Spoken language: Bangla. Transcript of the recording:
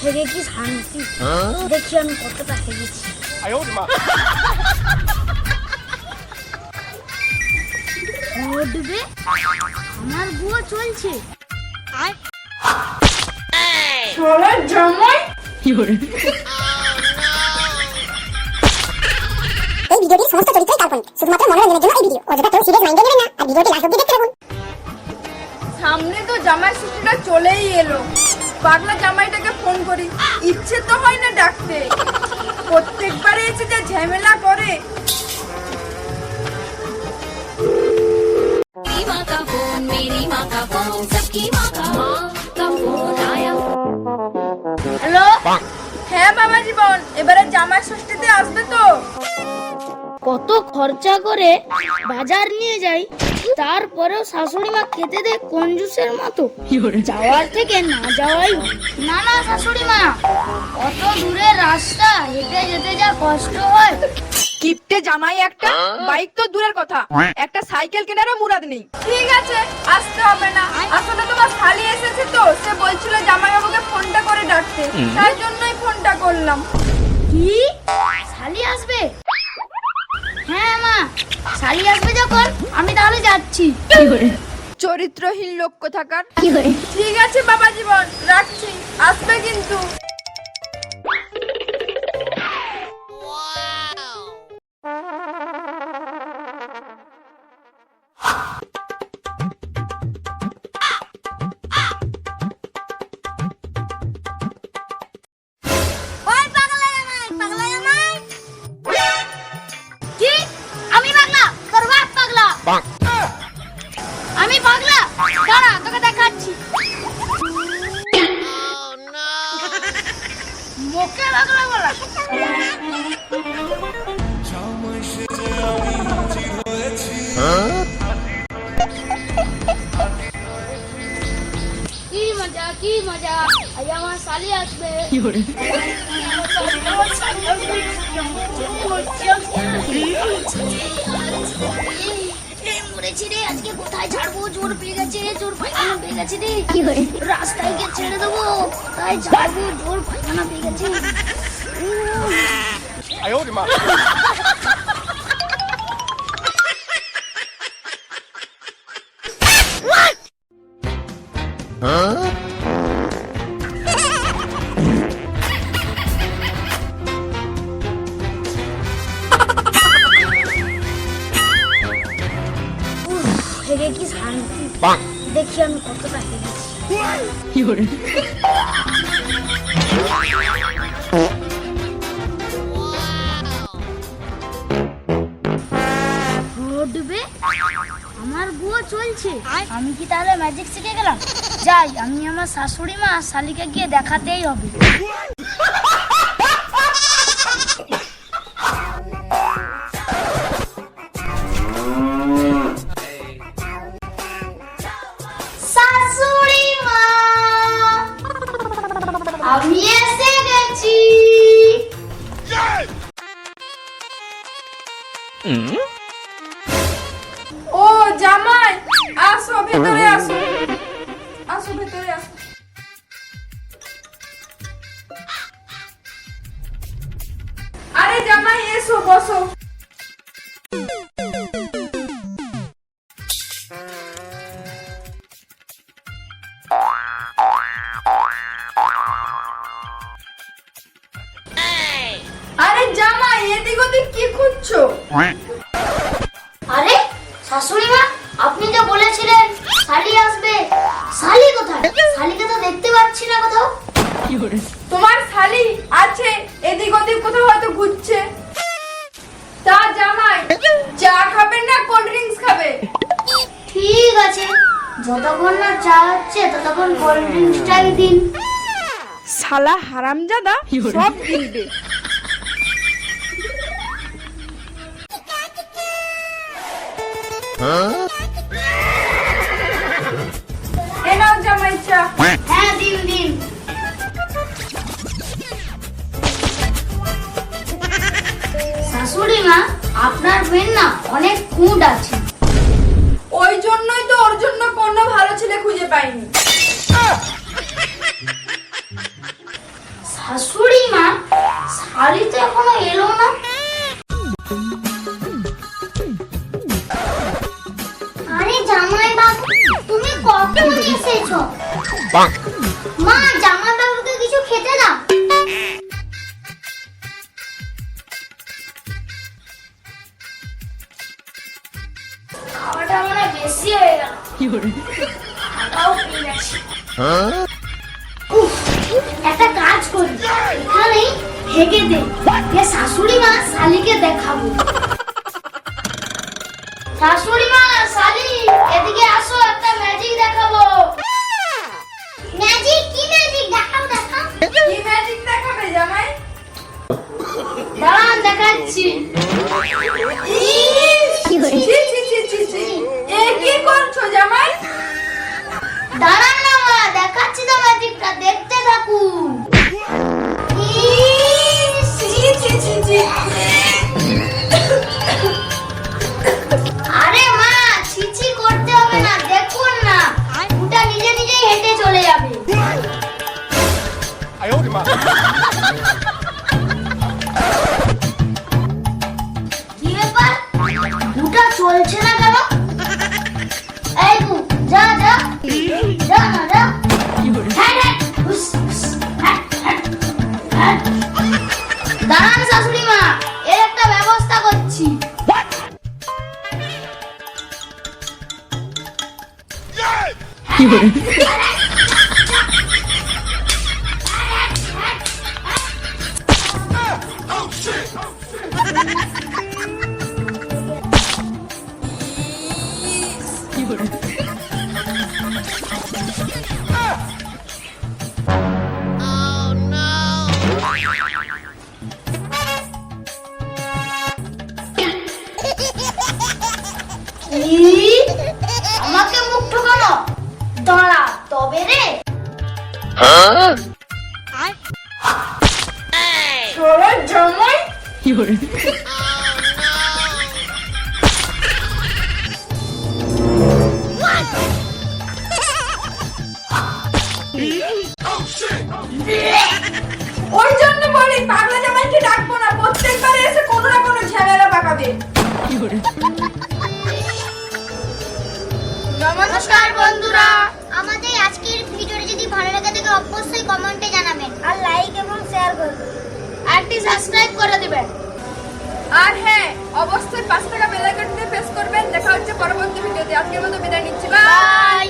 হেরে কি শান্তি দেখি আমি কতটা হেরেছি ডুবে আমার বুয়া চলছে আর সোনার জামাই এই ভিডিওটির সমস্ত চরিত্রই কাল্পনিক শুধুমাত্র মনোরঞ্জনের জন্য এই ভিডিও অযথা কেউ সিরিয়াস মাইন্ডে নেবেন না আর ভিডিওটি লাস্ট অবধি দেখতে থাকুন সামনে তো জামাই ষষ্ঠীটা চলেই এলো পাগলা জামাইটাকে ফোন করি। ইচ্ছে তো হয় না ডাকতে। প্রত্যেকবারে এসে যে ঝামেলা করে। হ্যালো? হ্যাঁ বাবা জীবন এবারে জামাই ষষ্ঠীতে আসবে তো। কত খরচা করে বাজার নিয়ে যাই। তারপরেও শাশুড়ি মা খেতে দেয় কঞ্জুসের মতো? যাওয়ার থেকে না যাওয়াই না না শাশুড়ি মা অত দূরের রাস্তা হেঁটে যেতে যা কষ্ট হয়। কিপটে জামাই একটা বাইক তো দূরের কথা। একটা সাইকেল কেনারও মুরাদ নেই। ঠিক আছে আসতে হবে না। আসলে তোমার শালি এসেছে তো সে বলছিল জামাই বাবুকে ফোনটা করে ডাকতে। তাই জন্যই ফোনটা করলাম। কি? শালি আসবে? হ্যাঁ মা শালি আসবে যখন আমি তাহলে যাচ্ছি। চরিত্রহীন লোক কোথাকার? ঠিক আছে বাবা জীবন রাখছি। মুখে বলা। কি মজা কি মজা। আজ আমার আসবে। রে আজকে কোথায় ছাড়বো জোর পেয়ে গেছে জোর পায়খানা পেয়ে গেছে। রে কি করে? রাস্তায় গিয়ে ছেড়ে দেবো। 아이 저기 뭘 바나나 비겠지? 아이 오리 마. 어? 되게 기사하는데 빵! 내 기억은 어떡할 때겠지. 이거를. আমার বুয়ো চলছে। আমি কি তাহলে ম্যাজিক শিখে গেলাম? যাই, আমি আমার শাশুড়ি মা শালিকে গিয়ে দেখাতেই হবে। আমি এসে গেছি ও জামাই, আসো ভেতরে আসো। আসো ভেতরে আসো। আরে জামাই, এসো, বসো। খুঁজছো আরে শাশুড়ি মা আপনি যে বলেছিলেন শালি আসবে। শালি কোথায়? শালিকে তো দেখতে পাচ্ছি না কোথাও। তোমার শালি আছে এদিক ওদিক কোথাও হয়তো ঘুরছে। তা জামাই চা খাবে না কোল্ড ড্রিঙ্কস খাবে? ঠিক আছে যতক্ষণ না চা হচ্ছে ততক্ষণ কোল্ড ড্রিঙ্কসটাই দিন। শালা হারামজাদা সব গিলবে হ্যাঁ দিন দিন শাশুড়ি মা আপনার পেন না অনেক কুঁড আছে। ওই জন্যই তো ওর জন্য কোনো ভালো ছেলে খুঁজে পাইনি। খেতে দাও। খাওয়াটা মনে বেশি হয়ে গেল। খাওয়াও পেয়ে গেছি। একটা কাজ করি। এখানেই হেগে দে এ শাশুড়ি মা শালিকে দেখাবো। শাশুড়ি মা শালি এদিকে আসো একটা ম্যাজিক দেখাবো। দাঁড়ান দেখাচ্ছি। কি করছ জামাই? দাঁড়ান না মা দেখাচ্ছি তো ম্যাজিকটা দেখতে থাকুন। ছি ছি ছি ছি আরে মা ছিছি করতে হবে না দেখুন না। ওটা নিজে নিজেই হেঁটে চলে যাবে। ওই জন্য বলি পাগলা জামাইকে ডাকবো না প্রত্যেকবার এসে নমস্কার বন্ধুরা অবশ্যই কমেন্টে জানাবেন। আর লাইক এবং শেয়ার করবেন টি সাবস্ক্রাইব করে দিবেন। আর হ্যাঁ অবশ্যই পাঁচ টাকা বেল আইকনটি প্রেস করবেন। দেখা হচ্ছে পরবর্তী ভিডিওতে আজকের মতো বিদায় নিচ্ছি। বাই